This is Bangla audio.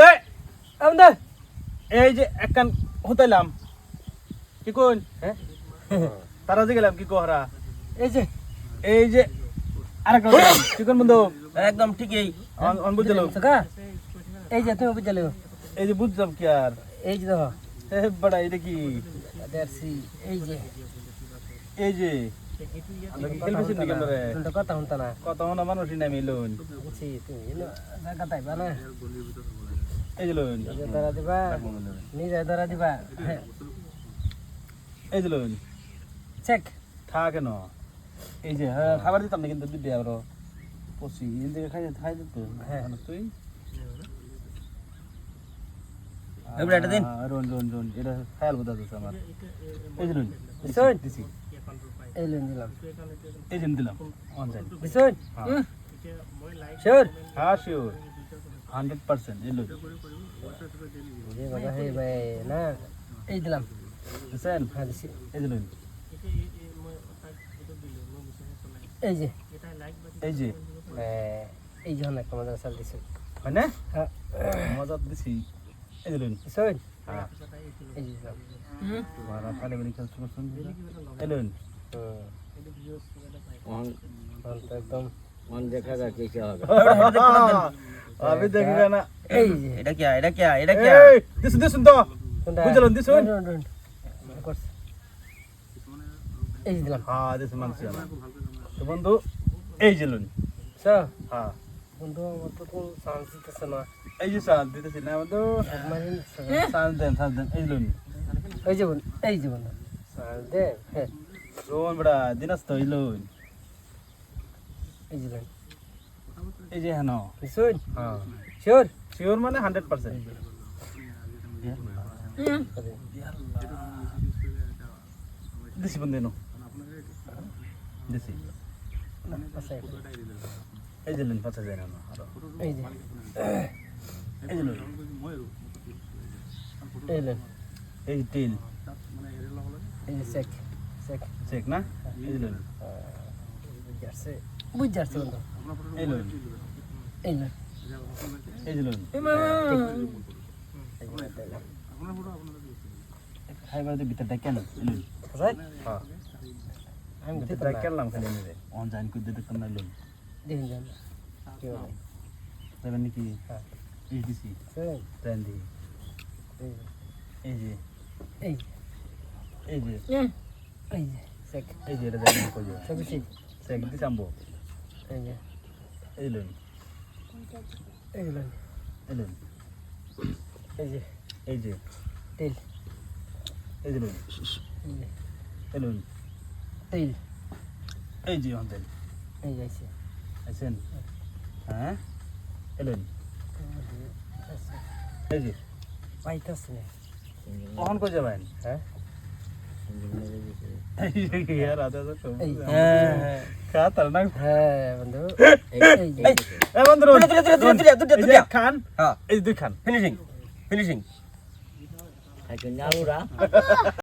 দে আমাদের এই যে একখান হতাইলাম। কি কোন হ্যাঁ। তারা যে গেলাম কি কোহরা? এই যে এই যে আরেকটা হতাইলাম। কি কোন বন্ধু? একদম ঠিকই। অন অন বুঝলো সকা এই যে তুমি বুঝলে এই যে বুঝলাম কি আর। এই যে দেখো। বড়া এটা কি? এই যে। এই যে। কথা শুনতা না। কত মনে মানুষই না এই যে লোন ধরা দিবা নিজে ধরা দিবা হ্যাঁ। এই যে লোন চেক খা কেন এই যে হ্যাঁ খাবার দিতাম না কিন্তু দিবি আরও। পশি এদিকে খাই খাই দিত। হ্যাঁ। তুই? এবার এটা দিন। রোন রোন রোন। এটা খায়াল বোঝা যাচ্ছে আমার। এই যে রোন শোন। এই লোন দিলাম এই যে দিলাম অন যাই। বুঝছুন হ্যাঁ। শিওর? হ্যাঁ শিওর। হান্ড্রেড পার্সেন্ট ভাই না? এই দিলাম। বুঝছেন হ্যাঁ দিছি। এই যে এই যে। এই যে। এই যে অনেক আমাদের চাল দিছে। হয় না? হ্যাঁ। মজা দিছি। এই লোন বুঝছুন হ্যাঁ। এই যে দিলাম বলি খেলছো করছেন তো একদম। মন দেখা কি হবে আমি দেখি না এই এটা কি এটা কি এটা কি? দিছুন দিছুন তো। বুঝলাম। করছে। এই দিলাম। হ্যাঁ দিছুন মানছি তো বন্ধু এই যে লোন। সো হ্যাঁ। বন্ধু আমার তো কোন চান্স দিতেছে না। এই যে সাল দিতেছি না বন্ধু। সাল দেন সাল দেন এই লোন। এই যে বন্ধু এই যে বন্ধু। চান্স দে হ্যাঁ। রোন বড়া দিনাস তো এই লোন। এই যে লোন। এই যে হেন শুন হ্যাঁ। শিওর? শিওর মানে হান্ড্রেড পার্সেন্ট দিছি বন্ধু এই পাঁচ হাজার এই যে। এই এই এই এই চেক চেক। চেক না? এই যে লোন বুঝারছে বুঝারছে বন্ধু এই লোন এই লোন এই যে লোন হ্যাঁ কেনলাম খালি এনে অন জাইন করে দিতে না লোন দেখুন হ্যাঁ। এই যে এই এই যে এই যে চেক এই যে এটা দেন কই কিছু চেক দিছাম্বো এই যে। এই লোন। এই লোন। এই লোন। এই যে। এই যে। তেল। এই যে লোন। এই লোন। তেল। এই যে অন দেন এই যে আছে আছেন হ্যাঁ? এই লোন। এই যে পাইতাছে। না কখন কই যাবেন? হ্যাঁ? খান হ্যাঁ এই ফিনিশিং ফিনিশিং